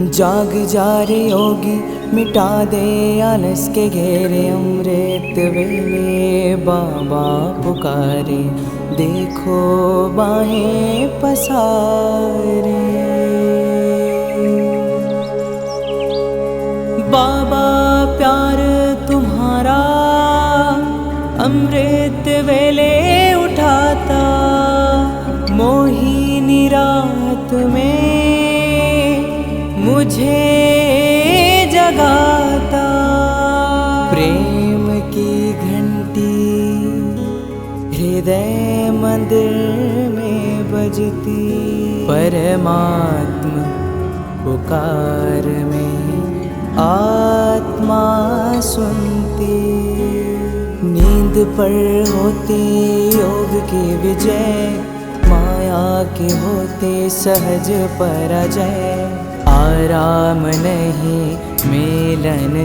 जाग जा रे योगी, मिटा दे आलस के घेरे, अमृत वेले बाबा पुकारे, देखो बाहें पसारे। बाबा प्यार तुम्हारा, अमृत वेले उठाता, मोहिनी रात में मुझे जगाता। प्रेम की घंटी हृदय मंदिर में बजती। परमात्मा पुकार में आत्मा सुनती। नींद पर होती योग की विजय, माया के होते सहज पराजय। आराम नहीं मिलन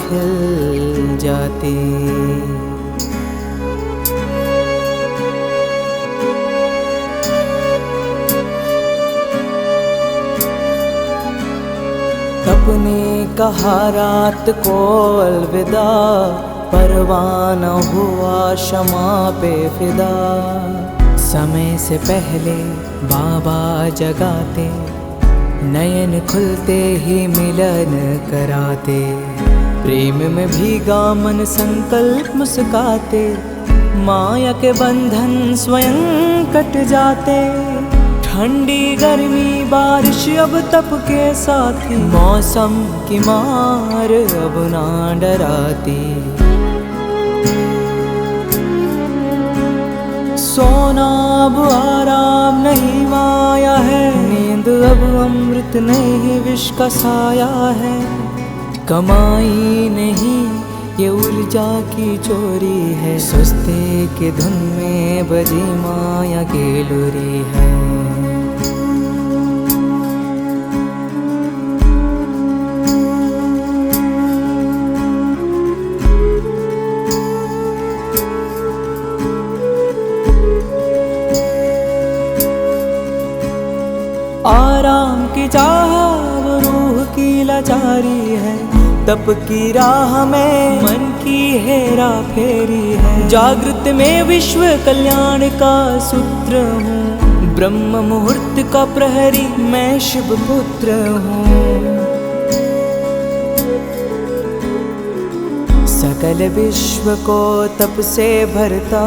खिल जाती। अपने कहा रात को अलविदा परवाना हुआ क्षमा पे फिदा समय से पहले बाबा जगाते, नयन खुलते ही मिलन कराते। प्रेम में भीगा मन संकल्प मुस्काते, माया के बंधन स्वयं कट जाते। ठंडी गर्मी बारिश अब तप के साथी मौसम की मार अब ना डराती। सोना, अब आराम नहीं माया है। नींद अब अमृत नहीं, विष का साया है। कमाई नहीं, ये ऊर्जा की चोरी है। सुस्ते के धुन में बजी माया के लुरी है। लाचारी है तप की राह में मन की हेरा फेरी है। जागृत में विश्व कल्याण का सूत्र हूँ, ब्रह्म मुहूर्त का प्रहरी मैं शिव पुत्र हूँ। सकल विश्व को तप से भरता,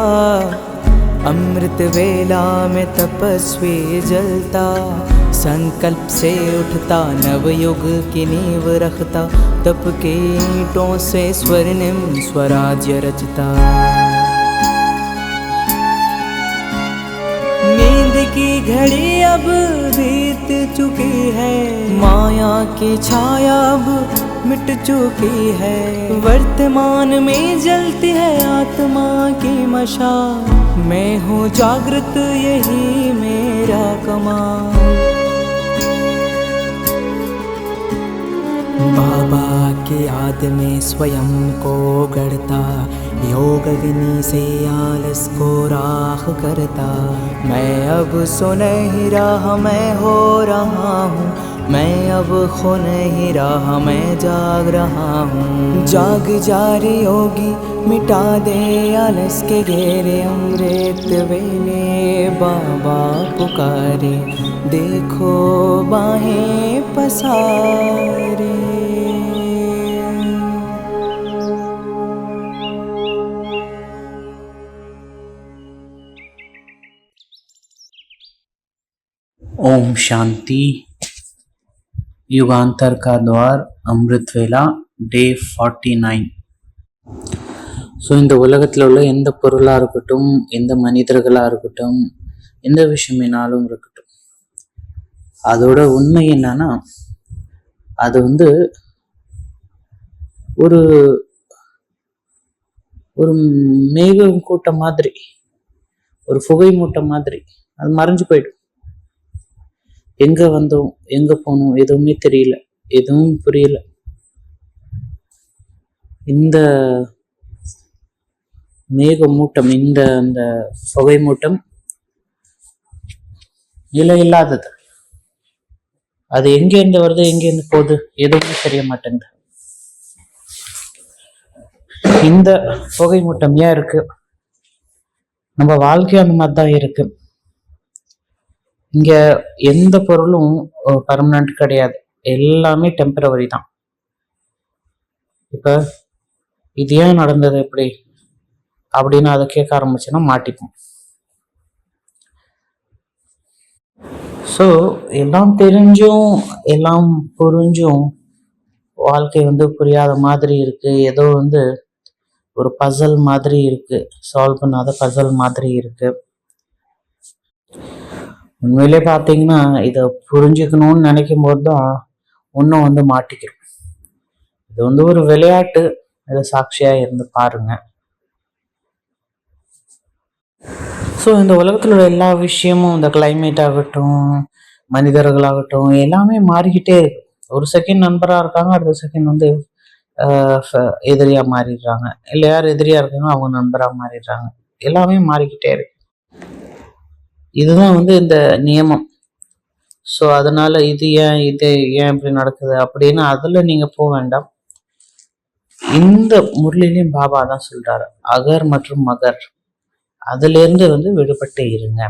अमृत वेला में तपस्वी जलता संकल्प से उठता, नवयुग की नींव रखता, तप के ईंटों से स्वर्णिम स्वराज्य रचता। नींद की घड़ी अब बीत चुकी है, माया की छाया अब मिट चुकी है। वर्तमान में जलती है आत्मा की मशा, मैं हूँ जागृत, यही मेरा कमाल। बाबा के याद में स्वयं को गढ़ता योग विनी से आलस को राख करता। मैं अब सो नहीं रहा मैं हो रहा हूँ, मैं अब खो नहीं रहा मैं जाग रहा हूँ। जाग जा रे योगी, मिटा दे आलस के घेरे अमृत वेले। बाबा पुकारे, देखो बाहें पसारे। ओम शांति युगांतर का द्वार அமிர்த் வேலா டே ஃபார்ட்டி நைன் ஸோ இந்த உலகத்தில் உள்ள எந்த பொருளாக இருக்கட்டும் எந்த மனிதர்களாக இருக்கட்டும் எந்த விஷயமினாலும் இருக்கட்டும் அதோட உண்மை என்னன்னா அது வந்து ஒரு ஒரு மேகம் கூட்டம் மாதிரி ஒரு புகை மூட்டம் மாதிரி அது மறைஞ்சு போயிடும் எங்க வந்தோம் எங்க போனோம் எதுவுமே தெரியல எதுவும் புரியல. இந்த மேக மூட்டம் இந்த அந்த புகை மூட்டம் நிலை இல்லாதது அது எங்கேருந்து வருது எங்கேருந்து போகுது எதுவுமே தெரிய மாட்டேங்குது. இந்த புகை மூட்டம் ஏன் இருக்கு? நம்ம வாழ்க்கையும் அந்த மாதிரி தான் இருக்குது இங்க எந்த பொருளும் பர்மனன்ட் கிடையாது. எல்லாமே டெம்பரவரி தான். இப்ப இது ஏன் நடந்தது எப்படி அப்படின்னு அதை கேட்க ஆரம்பிச்சுன்னா மாட்டிப்போம். ஸோ எல்லாம் தெரிஞ்சும் எல்லாம் புரிஞ்சும் வாழ்க்கை வந்து புரியாத மாதிரி இருக்குது ஏதோ வந்து ஒரு பசல் மாதிரி இருக்குது சால்வ் பண்ணாத பசல் மாதிரி இருக்குது உண்மையிலே பார்த்தீங்கன்னா இதை புரிஞ்சுக்கணும்னு நினைக்கும் போது தான் இன்னும் வந்து மாட்டிக்கிறோம் இது வந்து ஒரு விளையாட்டு. இதை சாட்சியாக இருந்து பாருங்க. ஸோ இந்த உலகத்தில் உள்ள எல்லா விஷயமும் இந்த கிளைமேட் ஆகட்டும் மனிதர்களாகட்டும் எல்லாமே மாறிக்கிட்டே இருக்கு. ஒரு செகண்ட் நண்பராக இருக்காங்க அடுத்த செகண்ட் வந்து எதிரியாக மாறிடுறாங்க. இல்லை யார் எதிரியாக இருக்காங்க அவங்க நண்பராக மாறிடுறாங்க. எல்லாமே மாறிக்கிட்டே இருக்கு. இதுதான் வந்து இந்த நியமம். ஸோ அதனால் இது ஏன் இது ஏன் இப்படி நடக்குது அப்படின்னு அதில் நீங்கள் போக வேண்டாம். இந்த முரளிலையும் பாபா தான் சொல்கிறாரு அகர் மற்றும் மகர். அதிலிருந்து வந்து விடுபட்டு இருங்க.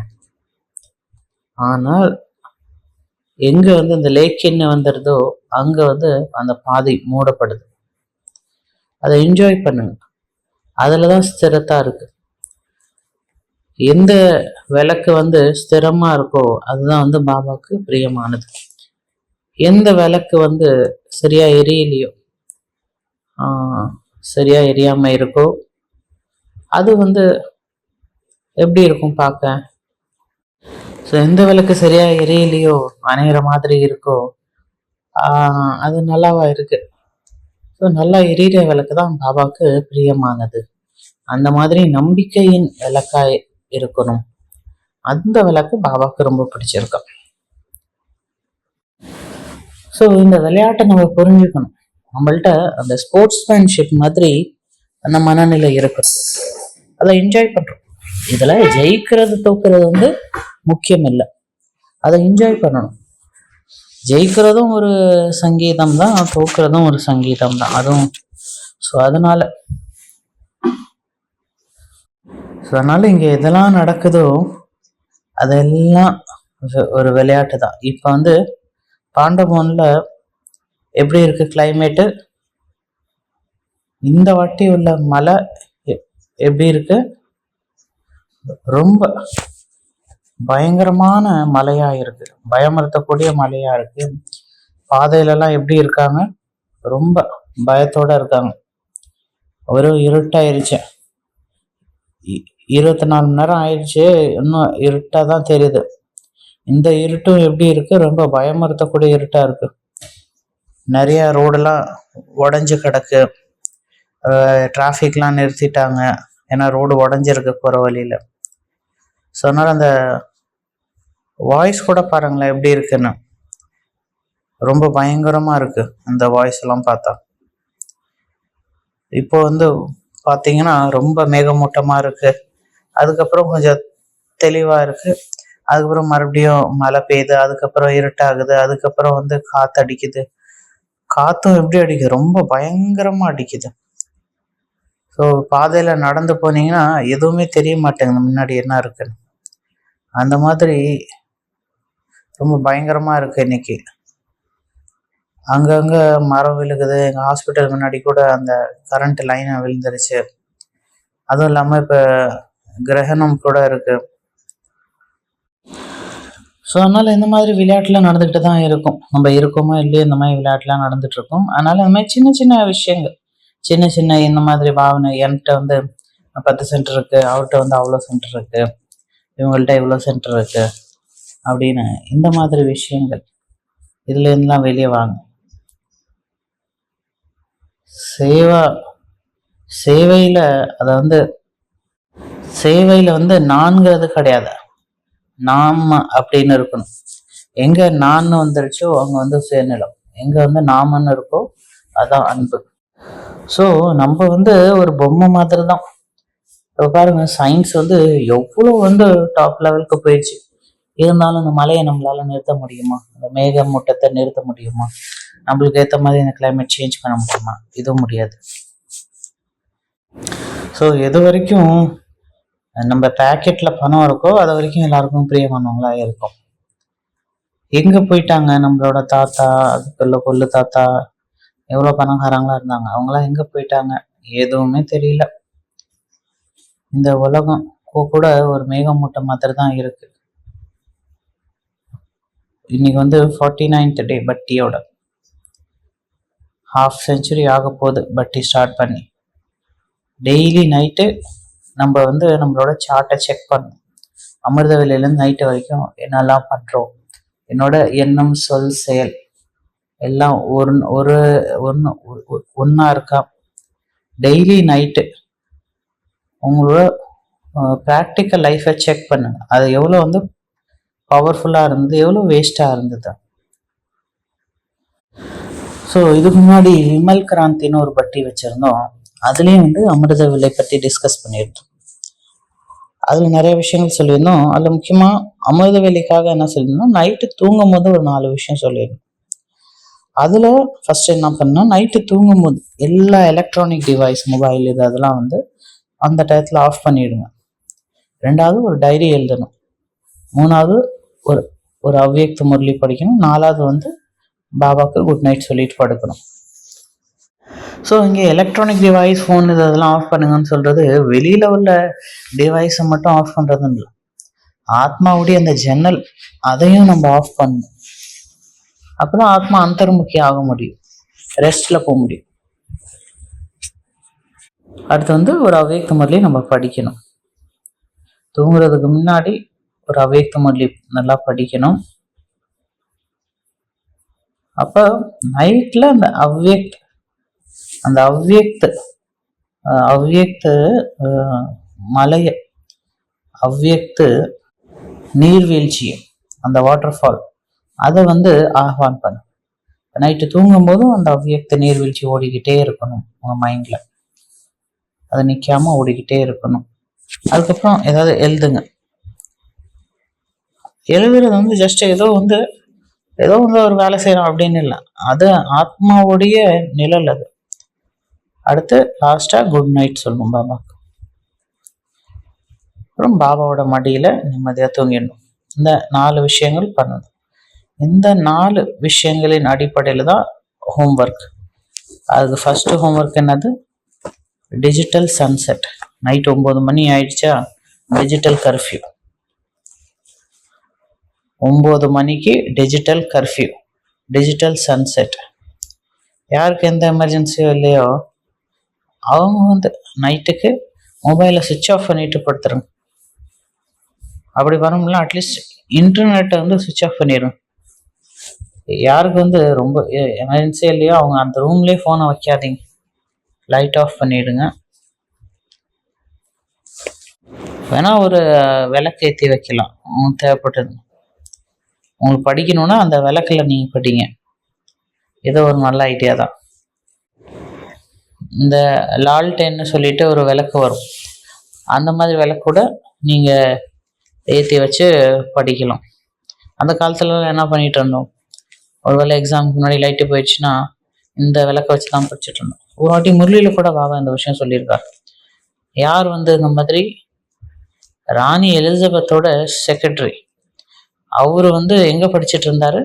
ஆனால் எங்கே வந்து இந்த லேக்கின்னு வந்துடுதோ அங்கே வந்து அந்த பாதை மூடப்படுது. அதை என்ஜாய் பண்ணுங்க. அதில் தான் ஸ்திரத்தாக இருக்குது எந்த விளக்கு வந்து ஸ்திரமாக இருக்கோ அதுதான் வந்து பாபாவுக்கு பிரியமானது. எந்த விளக்கு வந்து சரியாக எரியலையோ சரியாக எரியாமல் இருக்கோ அது வந்து எப்படி இருக்கும் பார்க்க? ஸோ எந்த விளக்கு சரியாக எரியலையோ அணையிற மாதிரி இருக்கோ அது நல்லாவா இருக்கு? ஸோ நல்லா எரியிற விளக்கு தான் பாபாவுக்கு பிரியமானது. அந்த மாதிரி நம்பிக்கையின் விளக்காய் இருக்கணும். அந்த விளக்கு பாபாவுக்கு ரொம்ப பிடிச்சிருக்கும். ஸோ இந்த விளையாட்டை நம்ம புரிஞ்சுக்கணும். நம்மள்ட்ட அந்த ஸ்போர்ட்ஸ்மேன்ஷிப் மாதிரி அந்த மனநிலை இருக்கணும் அதை என்ஜாய் பண்ணுறோம் இதுல ஜெயிக்கிறது தோக்குறது வந்து முக்கியம் இல்லை அதை என்ஜாய் பண்ணணும். ஜெயிக்கிறதும் ஒரு சங்கீதம் தான் தோக்குறதும் ஒரு சங்கீதம் தான் அதுவும் ஸோ அதனால ஸோ அதனால இங்கே எதெல்லாம் நடக்குதோ அதெல்லாம் ஒரு- விளையாட்டு தான் இப்போ வந்து பாண்டமோனில் எப்படி இருக்கு கிளைமேட்டு இந்த வாட்டி உள்ள மழை எப்படி இருக்கு? ரொம்ப பயங்கரமான மழையா இருக்கு. பயமுறுத்தக்கூடிய மழையா இருக்கு. பாதையிலலாம் எப்படி இருக்காங்க? ரொம்ப பயத்தோட இருக்காங்க. ஒரு இருட்டாயிருச்சு. இருபத்தி நாலு மணி நேரம் ஆயிடுச்சு. இன்னும் இருட்டாக தான் தெரியுது. இந்த இருட்டும் எப்படி இருக்குது ரொம்ப பயமுறுத்தக்கூடிய இருட்டாக இருக்குது நிறைய ரோடெல்லாம் உடஞ்சு கிடக்கு. டிராஃபிக்லாம் நிறுத்திட்டாங்க. ஏன்னா ரோடு உடஞ்சிருக்கு போகிற வழியில். ஸோ அதனால் அந்த வாய்ஸ் கூட பாருங்களேன் எப்படி இருக்குன்னு. ரொம்ப பயங்கரமாக இருக்குது அந்த வாய்ஸ் எல்லாம் பார்த்தா. இப்போ வந்து பார்த்தீங்கன்னா ரொம்ப மேகமூட்டமாக இருக்குது அதுக்கப்புறம் கொஞ்சம் தெளிவாக இருக்குது அதுக்கப்புறம் மறுபடியும் மழை பெய்யுது அதுக்கப்புறம் இருட்டாகுது அதுக்கப்புறம் வந்து காற்று அடிக்குது. காற்றும் எப்படி அடிக்குது? ரொம்ப பயங்கரமாக அடிக்குது. ஸோ பாதையில் நடந்து போனீங்கன்னா எதுவுமே தெரிய மாட்டேங்குது. முன்னாடி என்ன இருக்குன்னு. அந்த மாதிரி ரொம்ப பயங்கரமாக இருக்குது இன்றைக்கி அங்கங்கே மரம் விழுகுது. எங்கள் ஹாஸ்பிட்டல் முன்னாடி கூட அந்த கரண்ட் லைன் விழுந்துருச்சு. அதுவும் இல்லாமல் இப்போ கிரகணம் கூட இருக்கு. ஸோ அதனால் இந்த மாதிரி விளையாட்டுலாம் நடந்துக்கிட்டு தான் இருக்கும். நம்ம இருக்கோமோ இல்லையோ இந்த மாதிரி விளையாட்டுலாம் நடந்துட்டு இருக்கும் அதனால இந்த மாதிரி சின்ன சின்ன விஷயங்கள் சின்ன சின்ன இந்த மாதிரி பாவனை என்கிட்ட வந்து பத்து சென்டர் இருக்கு அவர்கிட்ட வந்து அவ்வளோ சென்டர் இருக்கு இவங்கள்ட்ட இவ்வளோ சென்டர் இருக்கு அப்படின்னு இந்த மாதிரி விஷயங்கள். இதுலேருந்துலாம் வெளியே வாங்க. சேவா சேவையில் அதை வந்து சேவையில் வந்து நான்கிறது கிடையாது. நாம அப்படின்னு இருக்கணும். எங்கே நான் வந்துருச்சோ அங்கே வந்து சுயநிலம். எங்கே வந்து நாமன்னு இருக்கோ அதான் அன்பு. ஸோ நம்ம வந்து ஒரு பொம்மை மாதிரி தான் இப்போ பாருங்க சயின்ஸ் வந்து எவ்வளோ வந்து டாப் லெவலுக்கு போயிடுச்சு. இருந்தாலும் இந்த மலையை நம்மளால நிறுத்த முடியுமா? இந்த மேக மூட்டத்தை நிறுத்த முடியுமா? நம்மளுக்கு ஏற்ற மாதிரி இந்த கிளைமேட் சேஞ்ச் பண்ண முடியுமா? இதுவும் முடியாது. ஸோ எது வரைக்கும் நம்ம பேக்கெட்டில் பணம் இருக்கோ அது வரைக்கும் எல்லாருக்கும் பிரியமானவங்களா இருக்கும். எங்க போயிட்டாங்க? நம்மளோட தாத்தா அதுக்குள்ள கொள்ளு தாத்தா எவ்வளோ பணக்காரங்களா இருந்தாங்க? அவங்களாம் எங்க போயிட்டாங்க? எதுவுமே தெரியல. இந்த உலகம் கூட ஒரு மேகமூட்டம் மாதிரி தான் இருக்கு. இன்னைக்கு வந்து ஃபார்ட்டி நைன்த் டே பட்டியோட. ஹாஃப் செஞ்சுரி ஆக போகுது பட்டி ஸ்டார்ட் பண்ணி. டெய்லி நைட்டு நம்ம வந்து நம்மளோட சார்ட்டை செக் பண்ணணும். அமிர்த வேலையிலேருந்து நைட்டு வரைக்கும் என்னெல்லாம் பண்ணுறோம் என்னோட எண்ணம் சொல் செயல் எல்லாம் ஒரு ஒரு ஒன்று ஒன்றா இருக்கா? டெய்லி நைட்டு உங்களோட ப்ராக்டிக்கல் லைஃப்பை செக் பண்ணுங்க. அது எவ்வளோ வந்து பவர்ஃபுல்லாக இருந்தது எவ்வளோ வேஸ்ட்டாக இருந்தது. ஸோ இதுக்கு முன்னாடி விமல் கிராந்தின்னு ஒரு பட்டி வச்சுருந்தோம். அதுலேயும் வந்து அமிர்த விலை பற்றி டிஸ்கஸ் பண்ணியிருந்தோம். அதில் நிறைய விஷயங்கள் சொல்லியிருந்தோம். அதில் முக்கியமாக அமிர்த வேலைக்காக என்ன சொல்லியிருந்தோம் நைட்டு தூங்கும் போது ஒரு நாலு விஷயம் சொல்லியிருந்தோம். அதில் ஃபர்ஸ்ட் என்ன பண்ணால் நைட்டு தூங்கும் போது எல்லா எலக்ட்ரானிக் டிவைஸ் மொபைல் இது அதெல்லாம் வந்து அந்த டயத்தில் ஆஃப் பண்ணிடுங்க. ரெண்டாவது ஒரு டைரி எழுதணும். மூணாவது ஒரு ஒரு அவ்வியக்த முரளி படிக்கணும். நாலாவது வந்து பாபாவுக்கு குட் நைட் சொல்லிட்டு படுக்கணும் ஸோ இங்கே எலக்ட்ரானிக் டிவைஸ் ஃபோன் இது அதெல்லாம் ஆஃப் பண்ணுங்கன்னு சொல்றது வெளியில உள்ள டிவைஸை மட்டும் ஆஃப் பண்ணுறதுன்னு இல்லை. ஆத்மாவுடைய அந்த ஜன்னல் அதையும் நம்ம ஆஃப் பண்ணணும். அப்பதான் ஆத்மா அந்தர்முக்கி ஆக முடியும். ரெஸ்ட்ல போக முடியும். அடுத்து வந்து ஒரு அவ்வியக்த முரளி நம்ம படிக்கணும். தூங்குறதுக்கு முன்னாடி ஒரு அவ்வியக்த முரளி நல்லா படிக்கணும். அப்போ நைட்டில் அந்த அவ்வியக்த் அந்த அவ்வியக்த அவ்வியக்து மலையை அவ்வியக்து நீர்வீழ்ச்சியை அந்த வாட்டர் ஃபால் அதை வந்து ஆஹ்வான் பண்ணும் நைட்டு தூங்கும் போதும் அந்த அவ்வியக்த நீர்வீழ்ச்சி ஓடிக்கிட்டே இருக்கணும் உங்கள் மைண்டில் அது நிற்காம ஓடிக்கிட்டே இருக்கணும். அதுக்கப்புறம் ஏதாவது எழுதுங்க. எழுதுறது வந்து ஜஸ்ட் ஏதோ வந்து ஏதோ வந்து ஒரு வேலை செய்யறோம் அப்படின்னு இல்லை. அது ஆத்மாவுடைய நிழல் அது. அடுத்து லாஸ்டா குட் நைட் சொல்லணும் பாபாக்கு அப்புறம் பாபாவோட மடியில நிம்மதியா தூங்கிடணும். இந்த நாலு விஷயங்கள் பண்ணணும். இந்த நாலு விஷயங்களின் அடிப்படையில் தான் ஹோம்ஒர்க் அதுக்கு ஃபர்ஸ்ட் ஹோம்ஒர்க் என்னது? டிஜிட்டல் சன்செட் நைட் ஒம்பது மணி ஆயிடுச்சா? டிஜிட்டல் கர்ஃப்யூ ஒம்பது மணிக்கு டிஜிட்டல் கர்ஃப்யூ டிஜிட்டல் சன்செட் யாருக்கு எந்த எமர்ஜென்சியோ இல்லையோ அவங்க வந்து நைட்டுக்கு மொபைலை சுவிட்ச் ஆஃப் பண்ணிட்டு படுத்துருங்க. அப்படி பண்ண அட்லீஸ்ட் இன்டர்நெட்டை வந்து சுவிட்ச் ஆஃப் பண்ணிடுங்க யாருக்கு வந்து ரொம்ப எமர்ஜென்சி இல்லையோ அவங்க அந்த ரூம்லேயே ஃபோனை வைக்காதீங்க. லைட் ஆஃப் பண்ணிடுங்க. வேணால் ஒரு விளக்கு ஏற்றி வைக்கலாம் தேவைப்பட்டது. உங்களுக்கு படிக்கணும்னா அந்த விளக்கில் நீங்கள் படிங்க இது ஒரு நல்ல ஐடியா தான். இந்த லால்டென்னு சொல்லிட்டு ஒரு விளக்கு வரும். அந்த மாதிரி விளக்கு கூட நீங்கள் ஏற்றி வச்சு படிக்கலாம். அந்த காலத்துலலாம் என்ன பண்ணிட்டு இருந்தோம்? ஒருவேளை எக்ஸாமுக்கு முன்னாடி லைட்டு போயிடுச்சுன்னா இந்த விளக்க வச்சு தான் படிச்சுட்டு இருந்தோம். ஒரு வாட்டி முரளியில் கூட பாபா இந்த விஷயம் சொல்லியிருக்கார். யார் வந்து இந்த மாதிரி? ராணி எலிசபெத்தோட செக்ரட்டரி அவர் வந்து எங்கே படிச்சிட்டு இருந்தாரு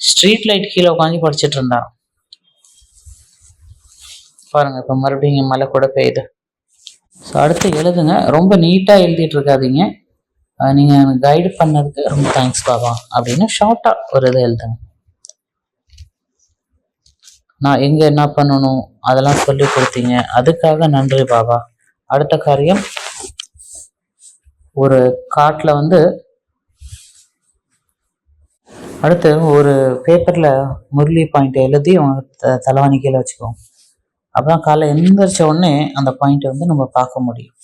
ஸ்ட்ரீட் லைட் கீழே உட்காந்து படிச்சிட்டு இருந்தாராம் பாருங்க இப்போ மறுபடியும் இங்கே மழை கூட பெய்யுது. ஸோ அடுத்து எழுதுங்க. ரொம்ப நீட்டாக எழுதிட்டு இருக்காதீங்க நீங்கள் கைடு பண்ணதுக்கு ரொம்ப தேங்க்ஸ் பாபா அப்படின்னு ஷார்ட்டாக ஒரு இதை எழுதுங்க. நான் எங்கே என்ன பண்ணணும்? அதெல்லாம் சொல்லி கொடுத்தீங்க. அதுக்காக நன்றி பாபா. அடுத்த காரியம் ஒரு காட்டில் வந்து அடுத்து ஒரு பேப்பரில் முரளி பாயிண்ட் எழுதி உங்க த- தலைவாணி கீழே வச்சுக்கோ அப்பதான் காலைல எந்திரிச்ச உடனே அந்த பாயிண்ட்டை வந்து நம்ம பார்க்க முடியும்.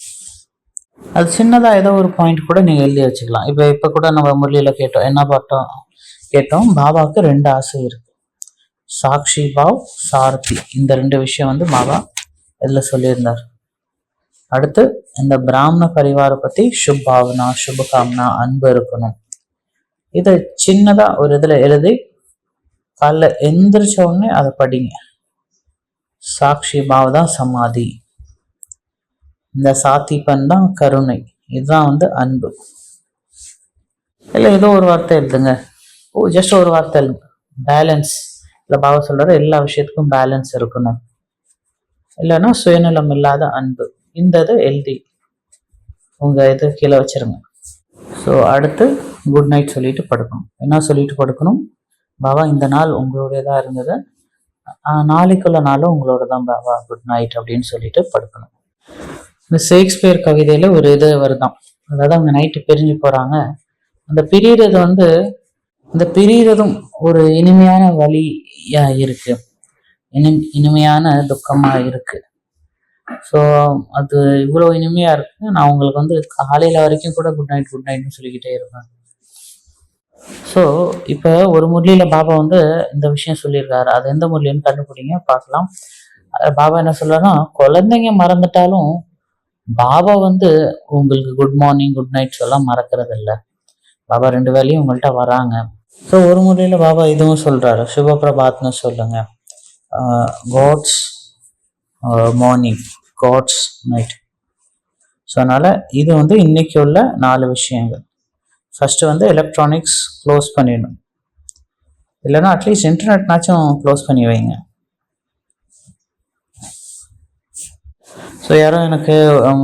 அது சின்னதாக ஏதோ ஒரு பாயிண்ட் கூட நீங்கள் எழுதி வச்சுக்கலாம். இப்போ இப்போ கூட நம்ம முரளியில் கேட்டோம். என்ன பார்த்தோம்? கேட்டோம் பாபாவுக்கு ரெண்டு ஆசை இருக்கு. சாக்ஷி பாவ் சாரதி. இந்த ரெண்டு விஷயம் வந்து பாபா இதில் சொல்லியிருந்தார். அடுத்து இந்த பிராமண பரிவாரை பற்றி சுப் பாவனா சுப காமனா அன்பு இருக்கணும். இதை சின்னதா ஒரு இதுல எழுதி காலைல எந்திரிச்ச உடனே அதை படிங்க. சாட்சி பாவ தான் சமாதி. இந்த சாத்திப்பன் தான் கருணை. இதுதான் வந்து அன்பு. இல்லை ஏதோ ஒரு வார்த்தை எழுதுங்க. ஓ ஜஸ்ட் ஒரு வார்த்தை எழுதுங்க பேலன்ஸ் இல்லை பாபா சொல்றது எல்லா விஷயத்துக்கும் பேலன்ஸ் இருக்கணும். இல்லைன்னா சுயநலம் இல்லாத அன்பு. இந்த இதை எழுதி உங்க இது கீழே வச்சிருங்க. ஸோ அடுத்து குட் நைட் சொல்லிட்டு படுக்கணும். என்ன சொல்லிட்டு படுக்கணும்? பாபா இந்த நாள் உங்களுடையதா இருந்தது. நாளைக்குள்ள நாளும் உங்களோட தான் பாபா குட் நைட் அப்படின்னு சொல்லிட்டு படுக்கணும். இந்த ஷேக்ஸ்பியர் கவிதையில ஒரு இது வருதான். அதாவது அவங்க நைட்டு பிரிஞ்சு போறாங்க. அந்த பிரியறது வந்து இந்த பிரியறதும் ஒரு இனிமையான வழியா இருக்கு. இனி இனிமையான துக்கமா இருக்கு. ஸோ அது இவ்வளோ இனிமையா இருக்கு. நான் உங்களுக்கு வந்து காலையில வரைக்கும் கூட குட் நைட் குட் நைட்னு சொல்லிக்கிட்டே இருப்பேன். ஸோ இப்போ ஒரு முரளியில் பாபா வந்து இந்த விஷயம் சொல்லியிருக்காரு. அது எந்த முரளின்னு கண்டுபிடிங்க பார்க்கலாம். பாபா என்ன சொல்றாருன்னா குழந்தைங்க மறந்துட்டாலும் பாபா வந்து உங்களுக்கு குட் மார்னிங் குட் நைட் எல்லாம் மறக்கிறது இல்லை பாபா ரெண்டு வேலையும் உங்கள்கிட்ட வராங்க. ஸோ ஒரு முறையில் பாபா இதுவும் சொல்றாரு. சிவபிரபாத்னு சொல்லுங்க. God's morning god's night so அதனால் இது வந்து இன்னைக்கு உள்ள நாலு விஷயங்கள். ஃபஸ்ட்டு வந்து எலக்ட்ரானிக்ஸ் க்ளோஸ் பண்ணிடணும். இல்லைன்னா அட்லீஸ்ட் இன்டர்நெட்னாச்சும் க்ளோஸ் பண்ணி வைங்க. ஸோ யாரோ எனக்கு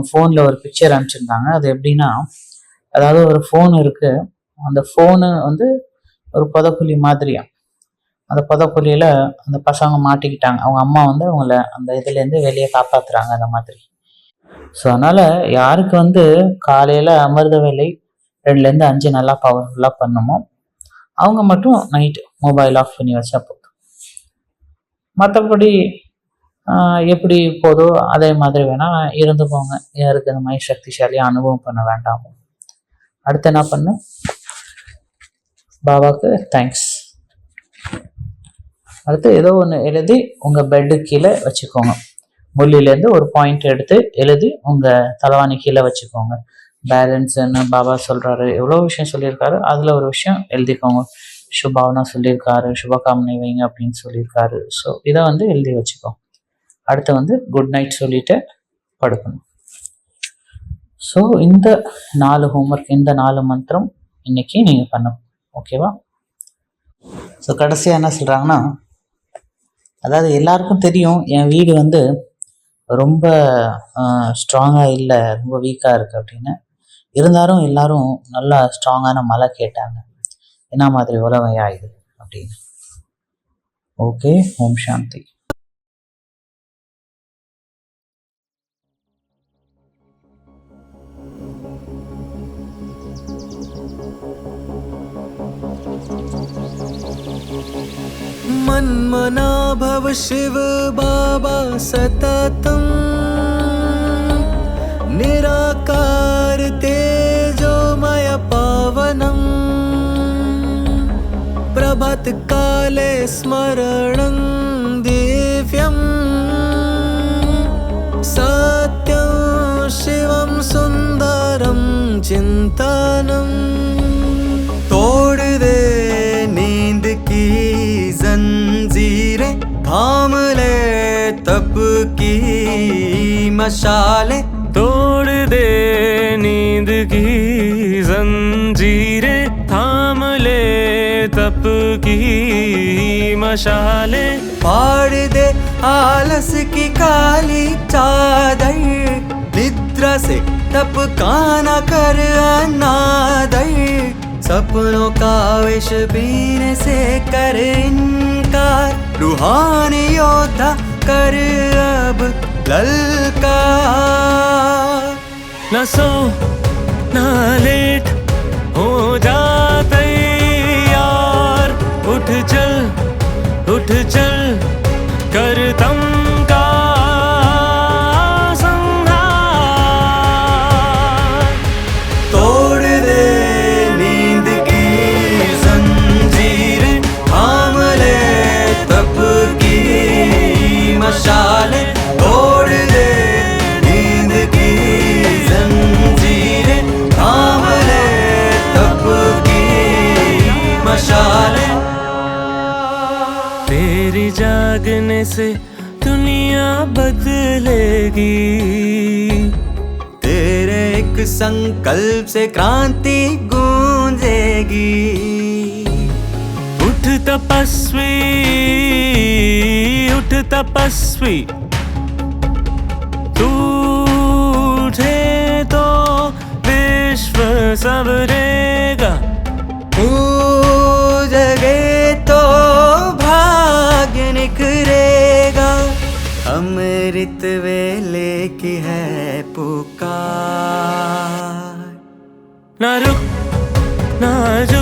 ஃபோனில் ஒரு பிக்சர் அனுப்பிச்சிருந்தாங்க. அது எப்படின்னா அதாவது ஒரு ஃபோன் இருக்குது அந்த ஃபோனு வந்து ஒரு புதக்குழி மாதிரியா? அந்த புதக்குழியில அந்த பசங்க மாட்டிக்கிட்டாங்க. அவங்க அம்மா வந்து அவங்கள அந்த இதுலேருந்து வெளியே காப்பாற்றுறாங்க அந்த மாதிரி. ஸோ அதனால் யாருக்கு வந்து காலையில் அமிர்த வேலை ரெண்டுலேருந்து அஞ்சு நல்லா பவர்ஃபுல்லாக பண்ணுமோ அவங்க மட்டும் நைட் மொபைல் ஆஃப் பண்ணி வச்சா போதும். மற்றபடி எப்படி போதோ அதே மாதிரி வேணால் இருந்துக்கோங்க யாருக்கு இந்த மாதிரி சக்திசாலியாக அனுபவம் பண்ண வேண்டாமோ. அடுத்து என்ன பண்ணு பாபாவுக்கு தேங்க்ஸ் அடுத்து ஏதோ ஒன்று எழுதி உங்கள் பெட்டு கீழே வச்சுக்கோங்க. முள்ளிலேருந்து ஒரு பாயிண்ட் எடுத்து எழுதி உங்கள் தலைவாணி கீழே வச்சுக்கோங்க. பேலன்ஸ்ன்னு பாபா சொல்கிறாரு எவ்வளோ விஷயம் சொல்லியிருக்காரு? அதில் ஒரு விஷயம் எழுதிக்கோங்க. சுபாவனா சொல்லியிருக்காரு. சுபகாமனை வைங்க அப்படின்னு சொல்லியிருக்காரு. ஸோ இதை வந்து எழுதி வச்சுக்கோங்க அடுத்து வந்து குட் நைட் சொல்லிட்டு படுக்கணும். ஸோ இந்த நாலு ஹோம்ஒர்க் இந்த நாலு மந்திரம் இன்னைக்கு நீங்கள் பண்ணணும். ஓகேவா ஸோ கடைசியாக என்ன சொல்கிறாங்கன்னா அதாவது எல்லாருக்கும் தெரியும் என் வீடு வந்து ரொம்ப ஸ்ட்ராங்காக இல்லை ரொம்ப வீக்காக இருக்குது அப்படின்னு. இருந்தாலும் எல்லாரும் நல்லா ஸ்ட்ராங்கான மழை கேட்டாங்க என்ன மாதிரி உலகையா இது அப்படின்னு ஓகே ஓம் சாந்தி मन्मना भव शिव बाबा सततम् निराकार तेजोमय पावनम् प्रभातकाले स्मरणं दिव्यम् सत्यं शिवं सुन्दरं चिन्तनम् तोड़ दे नींद की थाम ले तप की मशाले तप की मशाले। फाड़ दे आलस की काली चादर निद्रा से तप काना कर अनादर। सपनों का विष पीने से कर इनकार रूहानी योद्धा कर अब ललकार। न सो न लेट हो जाते चल उठ चल कर तम जागने से दुनिया बदलेगी। तेरे एक संकल्प से क्रांति गूंजेगी। उठ तपस्वी उठ तपस्वी। तू उठे तो विश्व सबरेगा अमृत वेले की है पुकार। ना रुक ना झुक